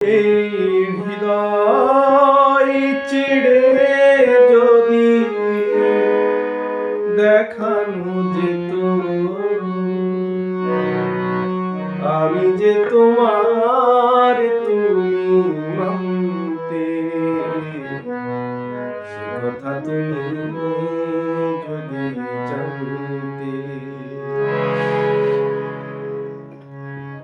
এই যদি দেখানো যেত আমি যে তোমার তুমি মানতে কথা তুমি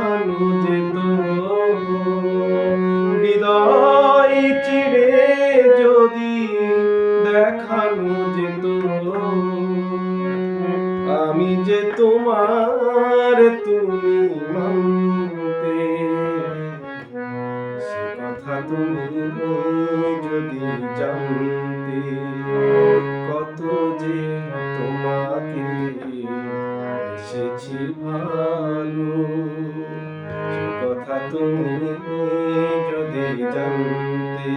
দেখানো যেত হৃদয় চিড়ে যদি দেখানো যেত। আমি যে তোমার তুমি মানতে। সে কথা তুমি যদি জানতে, কত যে তোমাকে এসেছি ভালো। কথা তুমি যদি জানতে